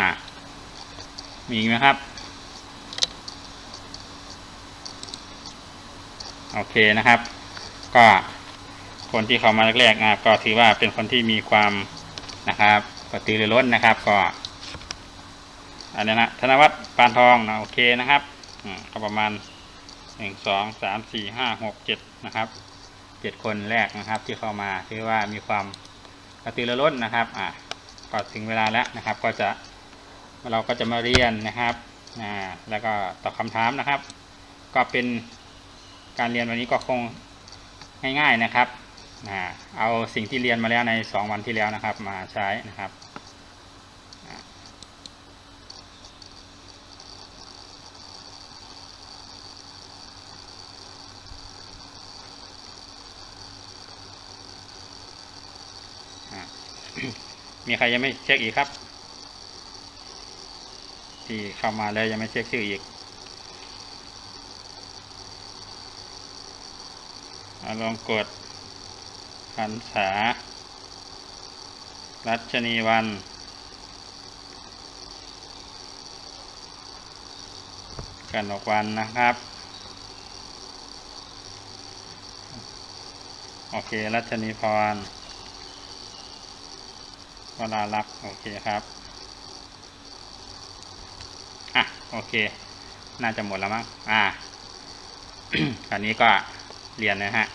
อะ มีอีกไหมครับ โอเคนะครับ ก็คนที่เข้ามาแรกๆนะก็ถือว่าเป็นคนที่มีความนะครับกระตือรือร้นนะครับ ก็อันนี้นะธนวัฒน์ปานทองนะโอเคนะครับอืมก็ประมาณหนึ่งสองสามสี่ห้าหกเจ็ดนะครับเจ็ดคนแรกนะครับ ที่เข้ามาถือว่ามีความกระตือรือร้นนะครับ อะ ก็ถึงเวลาแล้วนะครับ ก็จะเราก็จะมาเรียนนะครับอ่าแล้วก็ตอบคำถามนะครับ ก็เป็นการเรียนวันนี้ก็คงง่ายๆนะครับอ่าเอาสิ่งที่เรียนมาแล้วใน 2 วันที่แล้วนะครับ มาใช้นะครับอ่า มีใครยังไม่เช็คอีกครับ ที่เข้ามาแล้วยังไม่เช็คชื่ออีกอลองกดพันษา รัชนีวันกันออกวันนะครับ โอเค รัชนีพร วราลักโอเคครับอะโอเค น่าจะหมดแล้วมั้งอ่าอันนี้ก็เรียนนะฮะ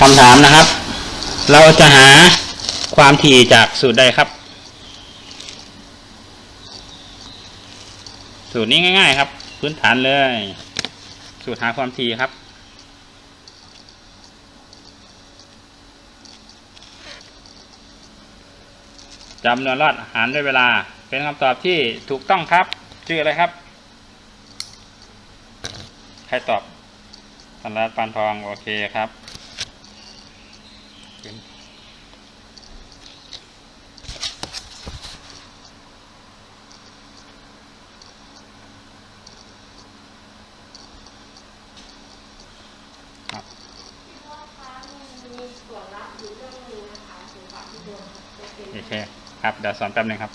คำถามนะครับ เราจะหาความถี่จากสูตรใดครับ สูตรนี้ง่าย ๆ ครับ พื้นฐานเลย สูตรหาความถี่ครับ จำนวนรอดหารด้วยเวลา เป็นคำตอบที่ถูกต้องครับ ชื่ออะไรครับ ใครตอบธันรัตน์ปานทอง โอเคครับครับ พ่อคะมีส่วนรับอยู่ เรื่องหนึงนะคะถึงฝากที่โดนจะเป็นโอเคครับเดี๋ยวสอนแป๊บนึงครับ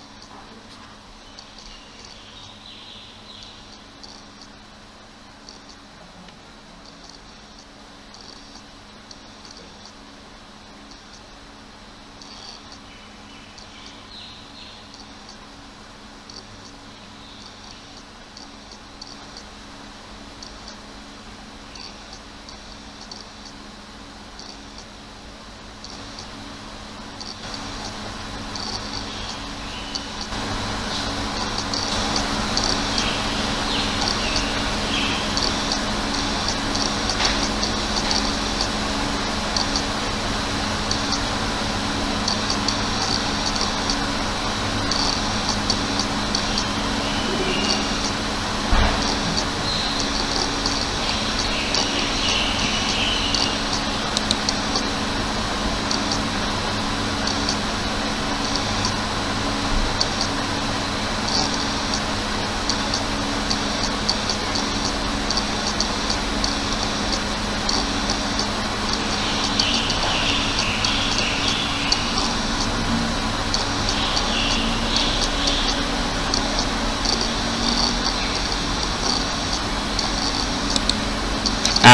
อ ข้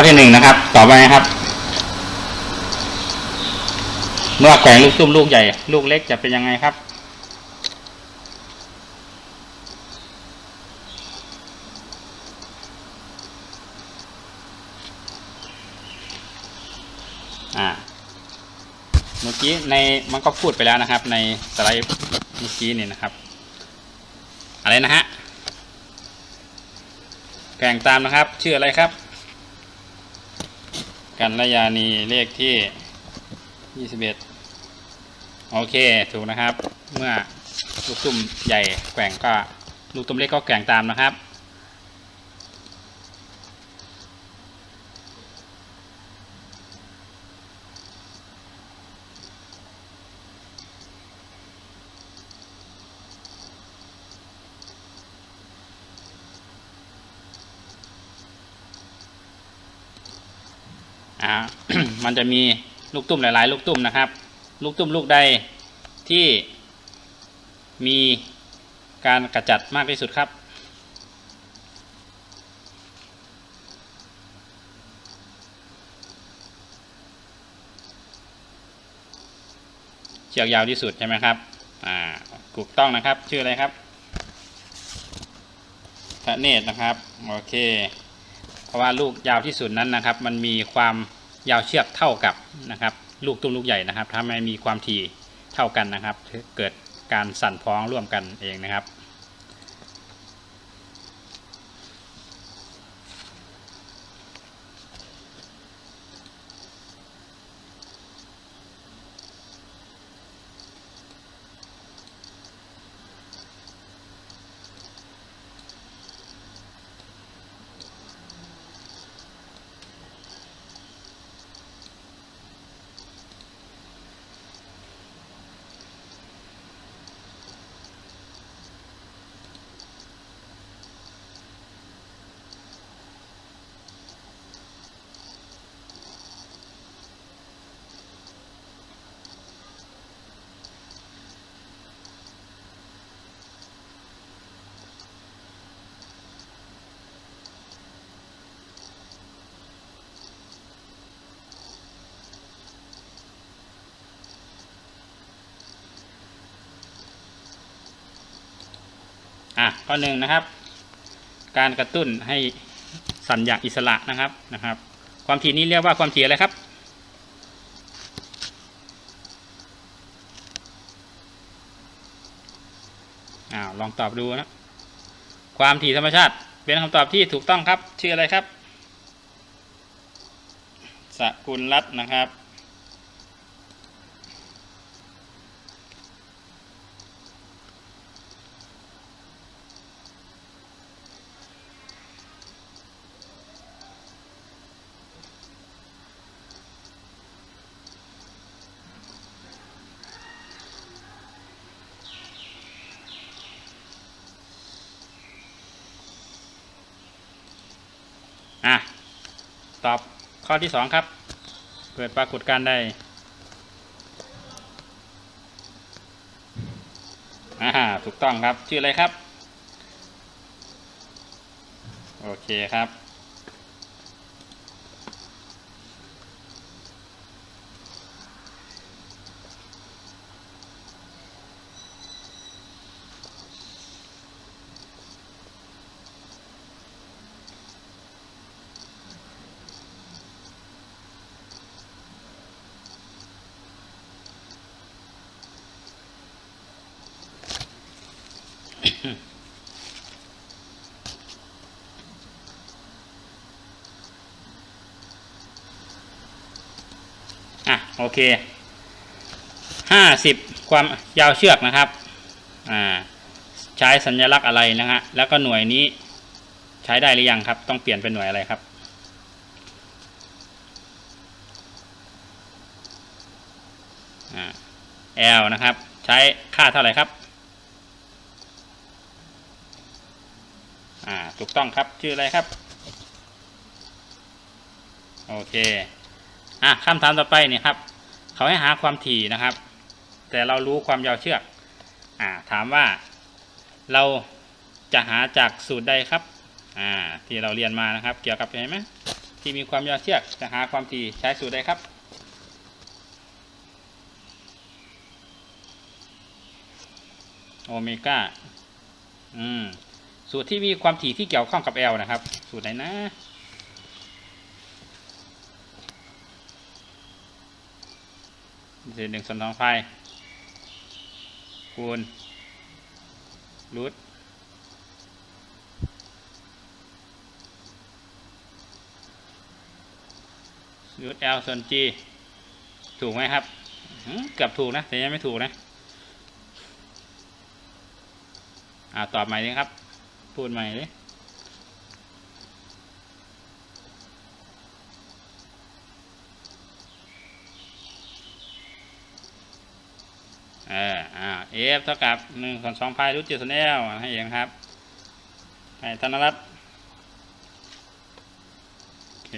อที่หนึ่งนะครับ ต่อไปนะครับ เมื่อแกว่งลูกตุ้มลูกใหญ่ ลูกเล็กจะเป็นยังไงครับ อ่า เมื่อกี้ในมันก็พูดไปแล้วนะครับ ในสไลด์เมื่อกี้นี่นะครับ อะไรนะฮะแข่งตามนะครับ ชื่ออะไรครับ กันระยานีเลขที่ 21 โอเค ถูกนะครับ เมื่อลูกตุ้มใหญ่แกว่งก็ลูกตุ้มเล็กก็แกว่งตามนะครับ อ่ามันจะมีลูกตุ้มหลาย ๆ ลูกตุ้มนะครับ ลูกตุ้มลูกใดที่มีการกระจัดมากที่สุดครับ เชือกยาวที่สุดใช่ไหมครับ อ่า ถูกต้องนะครับ ชื่ออะไรครับพระเนตรนะครับ โอเค เพราะว่าลูกยาวที่สุดนั้นนะครับ มันมีความยาวเชือกเท่ากับนะครับ ลูกตุ้มลูกใหญ่นะครับถ้าไม่มีความถี่เท่ากันนะครับ เกิดการสั่นพ้องร่วมกันเองนะครับ อะข้อหนึ่งนะครับ การกระตุ้นให้สั่นอย่างอิสระนะครับนะครับ ความถี่นี้เรียกว่าความถี่อะไรครับ อ้าวลองตอบดูนะ ความถี่ธรรมชาติ เป็นคำตอบที่ถูกต้องครับ ชื่ออะไรครับสกุลรัตน์นะครับ อะ ตอบข้อที่สองครับ เกิดปรากฏการณ์ใดอ่าถูกต้องครับ ชื่ออะไรครับ โอเคครับ อะ โอเคห้าสิบความยาวเชือกนะครับอ่าใช้สัญลักษณ์อะไรนะฮะแล้วก็หน่วยนี้ใช้ได้หรือยังครับ ต้องเปลี่ยนเป็นหน่วยอะไรครับอ่า L นะครับ ใช้ค่าเท่าไหร่ครับอ่าถูกต้องครับชื่ออะไรครับ โอเค อะคำถามต่อไปเนี่ยครับ เขาให้หาความถี่นะครับ แต่เรารู้ความยาวเชือก อ่า ถามว่าเราจะหาจากสูตรใดครับ อ่า ที่เราเรียนมานะครับ เกี่ยวกับเห็นไหมที่มีความยาวเชือกจะหาความถี่ใช้สูตรใดครับโอเมก้า อืม สูตรที่มีความถี่ที่เกี่ยวข้องกับ L นะครับ สูตรไหนนะ เศษหนึ่งส่วนสองพายคูณรูทรูท L ส่วน G ถูกไหมครับเกือบถูกนะ แต่ยังไม่ถูกนะ อ่าตอบใหม่เลยครับ พูดใหม่เลย เอออ่าเอฟเท่ากับหนึ่งส่วนสองพายรูทเจ็ดส่วน l ให้เองครับให้ธนรัตน์โอเค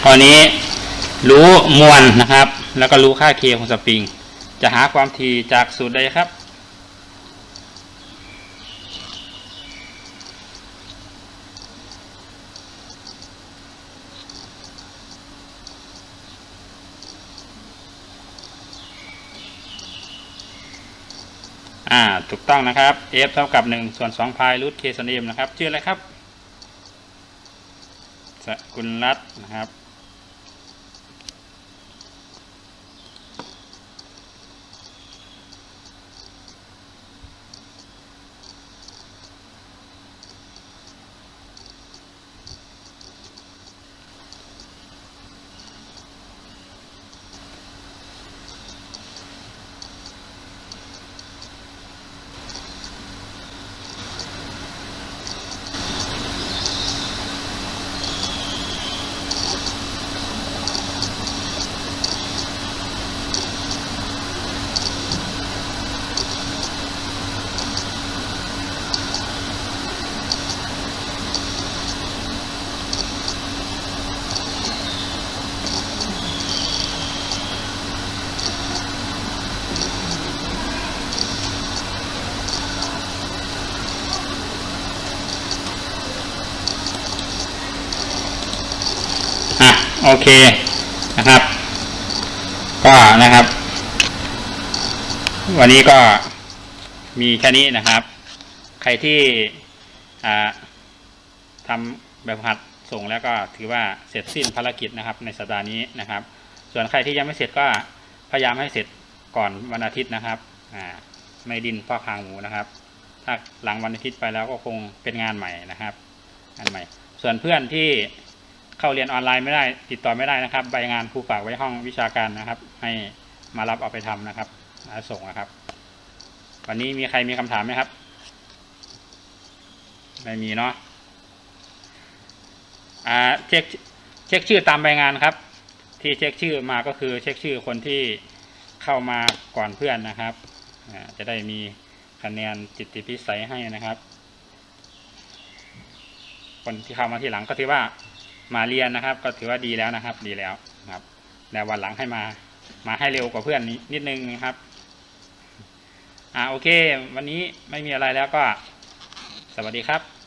อะ ข้อนี้รู้มวลนะครับ แล้วก็รู้ค่าเคของสปริง จะหาความถี่จากสูตรใดครับ อ่า ถูกต้องนะครับ f เท่ากับ 1 ส่วน2พายรูท k ส่วน m นะครับ ชื่ออะไรครับสกุลรัตน์นะครับ โอเคนะครับ ก็นะครับ วันนี้ก็มีแค่นี้นะครับ ใครที่ทำแบบหัดส่งแล้วก็ถือว่าเสร็จสิ้นภารกิจนะครับ ในสัปดาห์นี้นะครับ ส่วนใครที่ยังไม่เสร็จก็พยายามให้เสร็จก่อนวันอาทิตย์นะครับไม่ดินพ่อคางหมูนะครับ ถ้าหลังวันอาทิตย์ไปแล้วก็คงเป็นงานใหม่นะครับงานใหม่ ส่วนเพื่อนที่ เข้าเรียนออนไลน์ไม่ได้ ติดต่อไม่ได้นะครับ ใบงานครูฝากไว้ห้องวิชาการนะครับ ให้มารับเอาไปทำนะครับมาส่งนะครับ วันนี้มีใครมีคำถามไหมครับ ไม่มีเนาะอ่าเช็คเช็คชื่อตามใบงานครับ ที่เช็คชื่อมาก็คือเช็คชื่อคนที่เข้ามาก่อนเพื่อนนะครับอ่าจะได้มีคะแนนจิตติพิสัยให้นะครับ คนที่เข้ามาที่หลังก็ถือว่า มาเรียนนะครับ ก็ถือว่าดีแล้วนะครับ ดีแล้วครับแต่วันหลังให้มา มาให้เร็วกว่าเพื่อนนิดนิดนึงนะครับ อ่าโอเค วันนี้ไม่มีอะไรแล้วก็ สวัสดีครับ